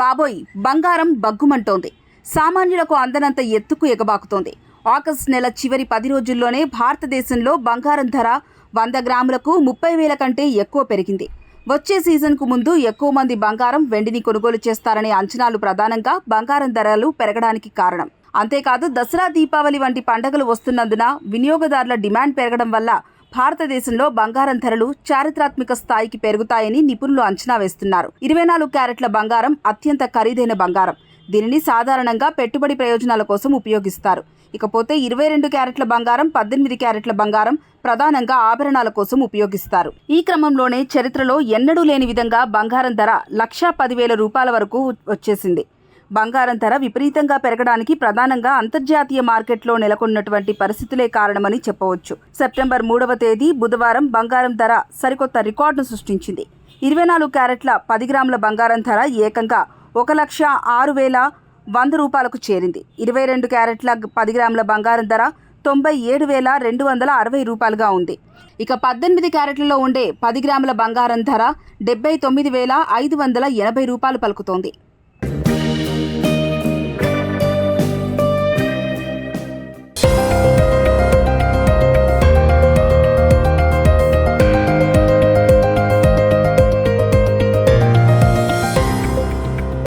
బాబోయ్ బంగారం బగ్గుమంటోంది. సామాన్యులకు అందనంత ఎత్తుకు ఎగబాకుతోంది. ఆగస్ట్ నెల చివరి పది రోజుల్లోనే భారతదేశంలో బంగారం ధర వంద గ్రాములకు ముప్పై వేల కంటే ఎక్కువ పెరిగింది. వచ్చే సీజన్కు ముందు ఎక్కువ మంది బంగారం వెండిని కొనుగోలు చేస్తారనే అంచనాలు ప్రధానంగా బంగారం ధరలు పెరగడానికి కారణం. అంతేకాదు దసరా దీపావళి వంటి పండుగలు వస్తున్నందున వినియోగదారుల డిమాండ్ పెరగడం వల్ల భారతదేశంలో బంగారం ధరలు చారిత్రాత్మక స్థాయికి పెరుగుతాయని నిపుణులు అంచనా వేస్తున్నారు. ఇరవై నాలుగు క్యారెట్ల బంగారం అత్యంత ఖరీదైన బంగారం. దీనిని సాధారణంగా పెట్టుబడి ప్రయోజనాల కోసం ఉపయోగిస్తారు. ఇకపోతే ఇరవై రెండు క్యారెట్ల బంగారం పద్దెనిమిది క్యారెట్ల బంగారం ప్రధానంగా ఆభరణాల కోసం ఉపయోగిస్తారు. ఈ క్రమంలోనే చరిత్రలో ఎన్నడూ లేని విధంగా బంగారం ధర లక్షా పదివేల రూపాయల వరకు వచ్చేసింది. బంగారం ధర విపరీతంగా పెరగడానికి ప్రధానంగా అంతర్జాతీయ మార్కెట్లో నెలకొన్నటువంటి పరిస్థితులే కారణమని చెప్పవచ్చు. సెప్టెంబర్ మూడవ తేదీ బుధవారం బంగారం ధర సరికొత్త రికార్డును సృష్టించింది. ఇరవై నాలుగు క్యారెట్ల పది గ్రాముల బంగారం ధర ఏకంగా ఒక లక్ష ఆరు వేల వంద రూపాయలకు చేరింది. ఇరవై రెండు క్యారెట్ల పది గ్రాముల బంగారం ధర తొంభై ఏడు వేల రెండు వందల అరవై రూపాయలుగా ఉంది. ఇక పద్దెనిమిది క్యారెట్లలో ఉండే పది గ్రాముల బంగారం ధర డెబ్బై తొమ్మిది వేల ఐదు వందల ఎనభై రూపాయలు పలుకుతోంది.